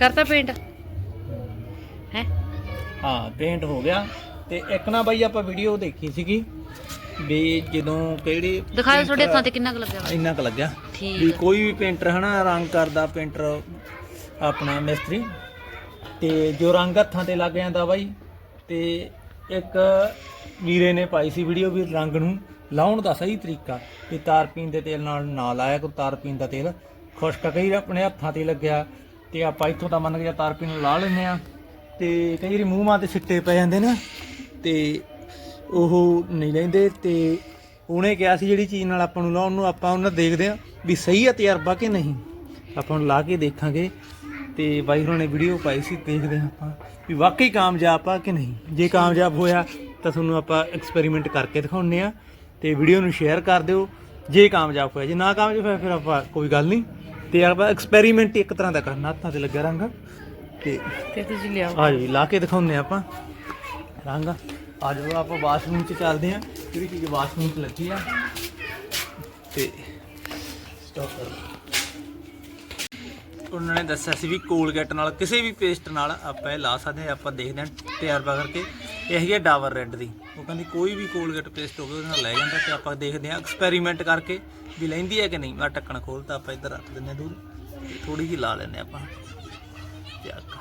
ਕਰਤਾ ਪੇਂਟ ਹੈ? ਹਾਂ ਪੇਂਟ ਹੋ ਗਿਆ। ਤੇ ਇੱਕ ਨਾ ਬਾਈ ਆਪਾਂ ਵੀਡੀਓ ਦੇਖੀ ਸੀਗੀ ਵੀ ਜਦੋਂ ਕਿਹੜੀ ਦਿਖਾਓ ਤੁਹਾਡੇ ਹੱਥਾਂ ਤੇ ਕਿੰਨਾ ਕੁ ਲੱਗਿਆ ਵਾ। ਇੰਨਾ ਕੁ ਲੱਗਿਆ। ਠੀਕ ਵੀ ਕੋਈ ਵੀ ਪੇਂਟਰ ਹਨਾ ਰੰਗ ਕਰਦਾ ਪੇਂਟਰ ਆਪਣਾ ਮਿਸਤਰੀ। ਤੇ ਜੋ ਰੰਗ ਹੱਥਾਂ ਤੇ ਲੱਗ ਜਾਂਦਾ ਬਾਈ ਤੇ ਇੱਕ ਵੀਰੇ ਨੇ ਪਾਈ ਸੀ ਵੀਡੀਓ ਵੀ ਰੰਗ ਨੂੰ ਲਾਉਣ ਦਾ ਸਹੀ ਤਰੀਕਾ ਵੀ ਤਾਰਪੀਨ ਦੇ ਤੇਲ ਨਾਲ ਨਾ ਲਾਇਆ ਕੋ ਤਾਰਪੀਨ ਦਾ ਤੇਲ। ਖੁਸ਼ਕ ਕਈ ਆਪਣੇ ਹੱਥਾਂ ਤੇ ਲੱਗਿਆ ਤੇ ਆਪਾਂ ਇੱਥੋਂ ਤਾਂ ਮੰਨ ਕੇ ਤਾਰਪੀਨ ਨੂੰ ਲਾ ਲੈਂਦੇ ਆ ਤੇ ਕਈ ਵਾਰੀ ਮੂੰਹ ਮਾਂ ਤੇ ਸਿੱਟੇ ਪੈ ਜਾਂਦੇ ਨੇ ਤੇ ਉਹ ਨਹੀਂ ਲੈਂਦੇ ਤੇ ਉਹਨੇ ਕਿਹਾ ਸੀ ਜਿਹੜੀ ਚੀਜ਼ ਨਾਲ ਆਪਾਂ ਨੂੰ ਲਾਉਣ ਨੂੰ, ਆਪਾਂ ਉਹਨਾਂ ਦੇਖਦੇ ਆ ਵੀ ਸਹੀ ਆ ਤਜਰਬਾ ਕਿ ਨਹੀਂ। ਆਪਾਂ ਨੂੰ ਲਾ ਕੇ ਦੇਖਾਂਗੇ ਤੇ ਬਾਈ ਹੋਰਾਂ ਨੇ ਵੀਡੀਓ ਪਾਈ ਸੀ, ਦੇਖਦੇ ਹਾਂ ਆਪਾਂ ਵੀ ਵਾਕਈ ਕਾਮਯਾਬ ਆ ਕਿ ਨਹੀਂ। ਜੇ ਕਾਮਯਾਬ ਹੋਇਆ ਤਾਂ ਤੁਹਾਨੂੰ ਆਪਾਂ ਐਕਸਪੈਰੀਮੈਂਟ ਕਰਕੇ ਦਿਖਾਉਂਦੇ ਆ ਤੇ ਵੀਡੀਓ ਨੂੰ ਸ਼ੇਅਰ ਕਰ ਦਿਓ। ਜੇ ਕਾਮਯਾਬ ਹੋਇਆ, ਜੇ ਨਾ ਕਾਮਯਾਬ ਹੋਇਆ ਫਿਰ ਆਪਾਂ ਕੋਈ ਗੱਲ ਨਹੀਂ। ਤੇ ਆਪਾਂ ਐਕਸਪੈਰੀਮੈਂਟ ਇੱਕ ਤਰ੍ਹਾਂ ਦਾ ਕਰਨਾ ਹੱਥਾਂ ਤੇ ਲੱਗਿਆ ਰੰਗ। ਤੇ ਤੇ ਤੁਸੀਂ ਲਿਆਓ। ਆ ਜੀ ਲਾ ਕੇ ਦਿਖਾਉਂਦੇ ਆਪਾਂ। ਰੰਗ। ਆ ਜਾਓ ਆਪਾਂ ਬਾਥਰੂਮ 'ਚ ਚੱਲਦੇ ਹਾਂ। ਜਿਹੜੀ ਚੀਜ਼ ਬਾਥਰੂਮ 'ਚ ਲੱਗੀ ਆ? ਤੇ ਸਟਾਪ ਕਰੋ। ਉਹਨਾਂ ਨੇ ਦੱਸਿਆ ਸੀ ਵੀ ਕੋਲਗੇਟ ਨਾਲ ਕਿਸੇ ਵੀ ਪੇਸਟ ਨਾਲ ਆਪਾਂ ਇਹ ਲਾ ਸਕਦੇ ਹਾਂ ਆਪਾਂ ਦੇਖਦੇ ਹਾਂ ਤਜਰਬਾ ਕਰਕੇ। ਇਹ ਹੈਗੀ ਆ ਡਾਵਰ ਰੈੱਡ ਦੀ। ਉਹ ਕਹਿੰਦੀ ਕੋਈ ਵੀ ਕੋਲਗੇਟ ਪੇਸਟ ਹੋਵੇ, ਉਹਦੇ ਨਾਲ ਲੈ ਜਾਂਦਾ ਤੇ ਆਪਾਂ ਦੇਖਦੇ ਹਾਂ ਐਕਸਪੈਰੀਮੈਂਟ ਕਰਕੇ ਵੀ ਲੈਂਦੀ ਹੈ ਕਿ ਨਹੀਂ। ਮੈਂ ਢੱਕਣ ਖੋਲਤਾ ਆਪਾਂ ਇੱਧਰ ਰੱਖ ਦਿੰਦੇ ਹਾਂ ਦੂਰ। ਥੋੜੀ ਜਿਹੀ ਲਾ ਲੈਂਦੇ ਹਾਂ ਆਪਾਂ। ਚੱਕ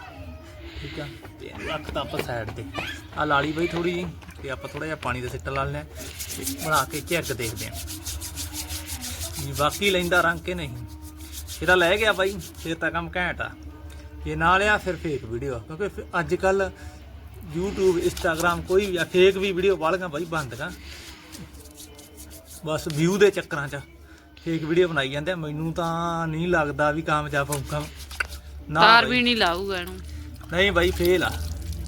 ਠੀਕ ਆ। ਤੇ ਰੱਖ ਤਾਂ ਆਪਾਂ ਸਾਈਡ ਤੇ। ਆ ਲਾਲੀ ਬਈ ਥੋੜੀ ਜੀ ਤੇ ਆਪਾਂ ਥੋੜਾ ਜਿਹਾ ਪਾਣੀ ਦਾ ਸਿੱਟਾ ਲਾ ਲੈਣਾ ਤੇ ਬਣਾ ਕੇ ਚੈੱਕ ਦੇਖਦੇ ਹਾਂ। ਵੀ ਬਾਕੀ ਲੈਂਦਾ ਰੰਗ ਕੇ ਨਹੀਂ। ਇਹਦਾ ਲੈ ਗਿਆ ਬਾਈ ਫਿਰ ਤਾਂ ਕੰਮ ਘੈਂਟ ਆ। ਜੇ ਨਾ ਲਿਆ, ਫਿਰ ਫੇਕ ਵੀਡੀਓ ਕਿਉਂਕਿ ਅੱਜ ਕੱਲ YouTube Instagram ਕੋਈ ਵੀ ਫੇਕ ਵੀ ਵੀਡੀਓ ਵਾਲੀਆਂ ਬਾਈ ਬੰਦ ਕਰ। ਬਸ ਵਿਊ ਦੇ ਚੱਕਰਾਂ 'ਚ ਫੇਕ ਵੀਡੀਓ ਬਣਾਈ ਜਾਂਦੇ ਆ। ਮੈਨੂੰ ਤਾਂ ਨਹੀਂ ਲੱਗਦਾ ਵੀ ਕਾਮਯਾਬ ਹੋਊਗਾ। ਨਾ ਤਾਰ ਬਾਈ। ਵੀ ਨਹੀਂ ਲਾਊਗਾ ਇਹਨੂੰ। ਨਹੀਂ ਬਾਈ ਫੇਲ ਆ।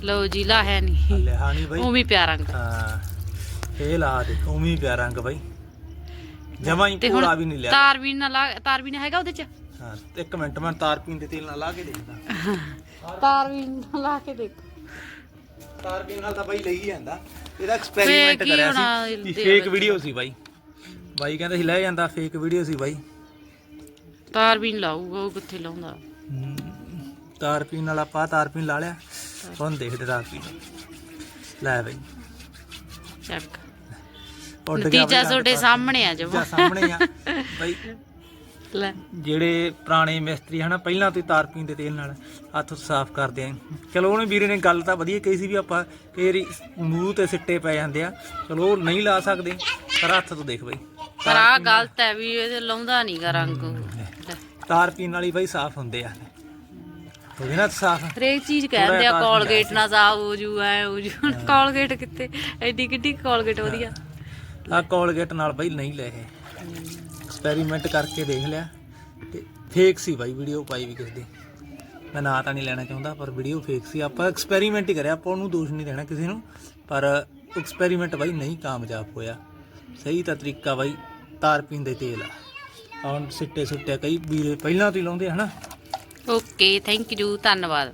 ਲਓ ਜੀ ਲਾ ਹੈ ਨਹੀਂ। ਹਲੇ ਹਾਂ ਨਹੀਂ ਬਾਈ। ਉਹ ਵੀ ਪਿਆਰਾ ਰੰਗ। ਹਾਂ ਫੇਲ ਆ ਦੇ ਉਮੀ ਪਿਆ ਰੰਗ ਬਾਈ। ਜਮਾ ਹੀ ਤੇ ਵੀ ਨਹੀਂ ਲਿਆ। ਤਾਰ ਵੀ ਨਾ ਲਾ ਤਾਰ ਵੀ ਨਾ ਹੈਗਾ ਉਹਦੇ ਚ? ਹਾਂ ਇੱਕ ਮਿੰਟ ਮੈਂ ਤਾਰ ਪੀਣ ਦੇ ਤੇਲ ਨਾਲ ਲਾ ਕੇ ਦੇਖਦਾ। ਤਾਰ ਵੀ ਨਾ ਲਾ ਕੇ ਦੇਖ। ਤਾਰ ਪੀਣ ਨਾਲ ਤਾਂ ਬਾਈ ਲਈ ਜਾਂਦਾ। ਇਹਦਾ ਐਕਸਪੈਰੀਮੈਂਟ Fake ਹੀ ਕਰਿਆ ਹੋਣਾ ਸੀ ਇਹਦੇ ਫੇਕ ਵਿੱਚ। ਵੀਡੀਓ ਸੀ ਬਾਈ। ਬਾਈ ਕਹਿੰਦਾ ਸੀ ਲੈ ਜਾਂਦਾ ਫੇਕ ਵੀਡੀਓ ਸੀ ਬਾਈ। ਤਾਰ ਵੀ ਨਹੀਂ ਲਾਊਗਾ ਉਹ ਕਿੱਥੇ ਲਾਉਂਦਾ? ਹਮ, ਤਾਰ ਪੀਣ ਨਾਲ ਆਪਾਂ ਤਾਰ ਪੀਣ ਲਾ ਲਿਆ। ਹੁਣ ਦੇਖਦੇ ਤਾਰ ਪੀਣ ਲੈ ਬਾਈ। ਚੱਕ ਉੱਡ ਗਿਆ ਨਤੀਜਾ ਬਾਈ ਤੁਹਾਡੇ ਸਾਹਮਣੇ ਆ ਨਤੀਜਾ ਜਮਾ ਸਾਹਮਣੇ ਆ। ਬਾਈ ਲੈ। ਜਿਹੜੇ ਪੁਰਾਣੇ ਮਿਸਤਰੀ ਹਨਾ ਪਹਿਲਾਂ ਤੋਂ ਹੀ ਤਾਰ ਪੀਣ ਦੇ ਤੇਲ ਨਾਲ ਹੱਥ ਸਾਫ਼ ਕਰਦੇ ਆ। ਚਲੋ ਉਹਨੇ ਵੀਰੇ ਨੇ ਗੱਲ ਤਾਂ ਵਧੀਆ ਕਹੀ ਸੀ ਵੀ ਆਪਾਂ ਕਈ ਮੂੰਹ ਤੇ ਸਿੱਟੇ ਪੈ ਜਾਂਦੇ ਆ। ਚਲੋ ਉਹ ਨਹੀਂ ਲਾ ਸਕਦੇ ਪਰ ਹੱਥ ਤੋਂ ਦੇਖ ਬਈ। ਪਰ ਆ ਗਲਤ ਹੈ ਵੀ ਇਹ ਲਾਉਂਦਾ ਨਹੀਂਗਾ ਰੰਗ। ਲੈ। ਤਾਰ ਪੀਣ ਵਾਲੀ ਬਈ ਸਾਫ਼ ਹੁੰਦੇ ਆ। ਹੋ ਗਏ ਨਾ ਸਾਫ਼ ਹਰੇਕ ਚੀਜ਼ ਕਹਿੰਦੇ ਆ ਕੋਲਗੇਟ ਨਾਲ ਸਾਫ਼ ਹੋ ਜੂ ਐ ਹੋ ਜੂ। ਕੋਲਗੇਟ ਕਿੱਥੇ? ਐਡੀ ਕਿੱਡੀ ਕੋਲਗੇਟ ਵਧੀਆ। ਆ ਕੋਲਗੇਟ ਨਾਲ ਬਈ ਨਹੀਂ ਲੈ ਇਹ। ਐਕਸਪੈਰੀਮੈਂਟ ਕਰਕੇ ਦੇਖ ਲਿਆ ਤੇ ਫੇਕ ਸੀ ਬਾਈ ਵੀਡੀਓ ਪਾਈ ਵੀ ਕਿਸੇ ਦੀ। ਮੈਂ ਨਾਂ ਤਾਂ ਨਹੀਂ ਲੈਣਾ ਚਾਹੁੰਦਾ, ਪਰ ਵੀਡੀਓ ਫੇਕ ਸੀ। ਆਪਾਂ ਐਕਸਪੈਰੀਮੈਂਟ ਹੀ ਕਰਿਆ, ਆਪਾਂ ਉਹਨੂੰ ਦੋਸ਼ ਨਹੀਂ ਦੇਣਾ ਕਿਸੇ ਨੂੰ, ਪਰ ਐਕਸਪੈਰੀਮੈਂਟ ਬਾਈ ਨਹੀਂ ਕਾਮਯਾਬ ਹੋਇਆ। ਸਹੀ ਤਾਂ ਤਰੀਕਾ ਬਾਈ, ਤਾਰ ਪੀਂਦੇ ਤੇਲ ਆ। ਹੁਣ ਸਿੱਟੇ ਸੁੱਟੇ ਕਈ ਵੀਰੇ ਪਹਿਲਾਂ ਤੋਂ ਹੀ ਲਾਉਂਦੇ ਹਨਾ? ਓਕੇ ਥੈਂਕ ਯੂ ਧੰਨਵਾਦ।